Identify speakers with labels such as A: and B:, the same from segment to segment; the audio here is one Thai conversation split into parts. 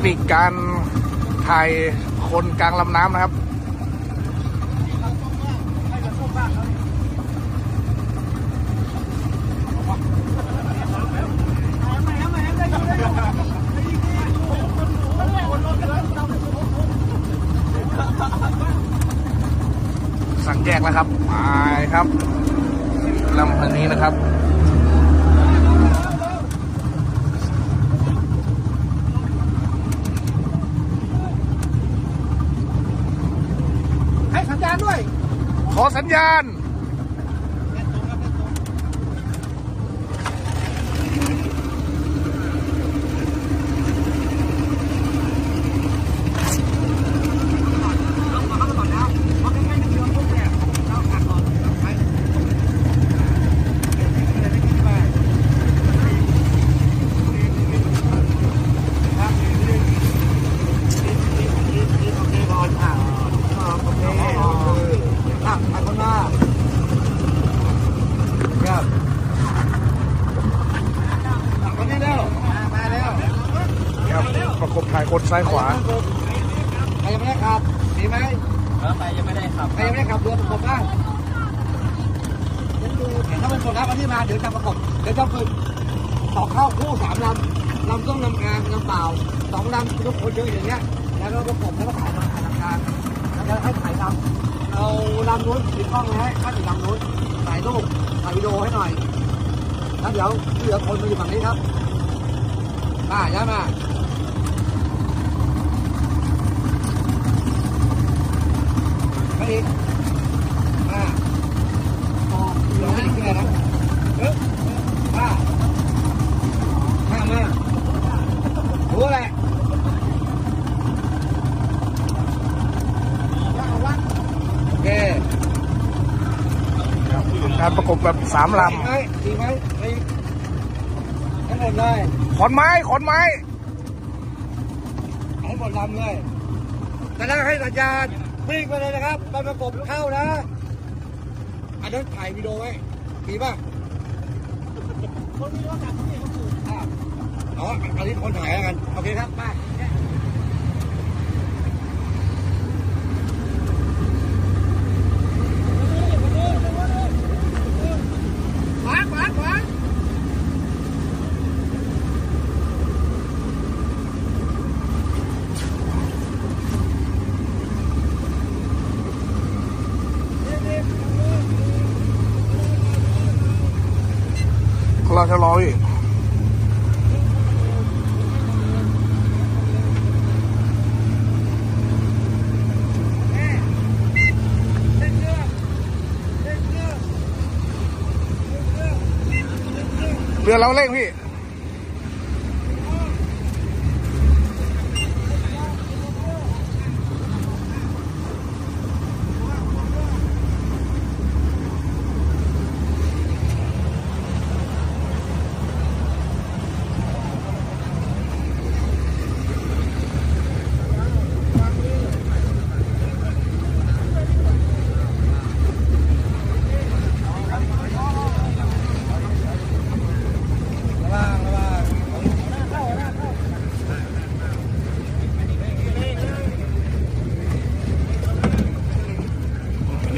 A: คนิคการถ่ายคนกลางลำน้ำนะครับสั่งแยกแล้วครับไปครับลำพันนี้นะครับ
B: ให้สัญญาณด้วย
A: ขอสัญญาณ ครับ ประกบถ่ายคนซ้ายขวา
B: ใครยังไม่ได้ขับมีไหม
C: แล้วไปยังไม่ได้ขับ
B: ใครยังไม่ได้ขับเรือประกบบ้างเห็นถ้าเป็นคนรับวันที่มาเดี๋ยวจะประกบเดี๋ยวจะฝึกต่อเข้าคู่สามลำลำต้องลำกลางลำเปล่าสองลำทุกคนเยอะอย่างเงี้ยแล้วก็ประกบแล้วก็ถ่ายลำถ่ายลำกลางแล้วจะให้ถ่ายลำเอาลำนู้นติดกล้องไว้ถ้าติดลำนู้นถ่ายรูปถ่ายวิดีโอให้หน่อยแล้วเดี๋ยวที่เหลือคนมาอยู่ฝั่งนี้ครับ มาย้ายมาไปอีกอ่าพอเหลือไม่อีกแค่นะเอ๊ะอ่าข้ามมารู้แหละโอเค
A: การประกบแบบสามล
B: อีกไหมอีกไหมไปอีกให้หมดเลยำ
A: ขอนไม้ขอนไม้
B: ให้หมดลำเลยจะได้ให้สัญญาณวิ่งไปเลยนะครับไปประกบเข้านะอันนั้นถ่ายวิดีโอไว้มีป่ะคนมีรถจักรเขาถูกอ๋ออันนี้คนถ่ายแล้วกัน โอเคครับมาขวาขวาขวา
A: เราจะรออีกเรือเราเร่งพี่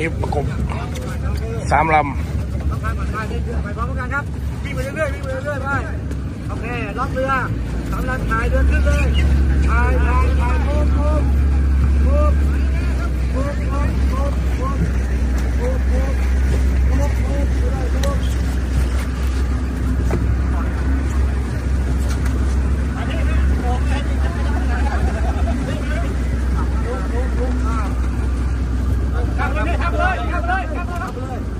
A: นี้ประกบสามลำ
B: ไปพร้อมกันครับวิ่งไปเรื่อยๆวิ่งไปเรื่อยๆไปโอเคล็อกเรือสำหรับถ่ายเดินขึ้นเลยถ่ายถ่ายถ่าย Black.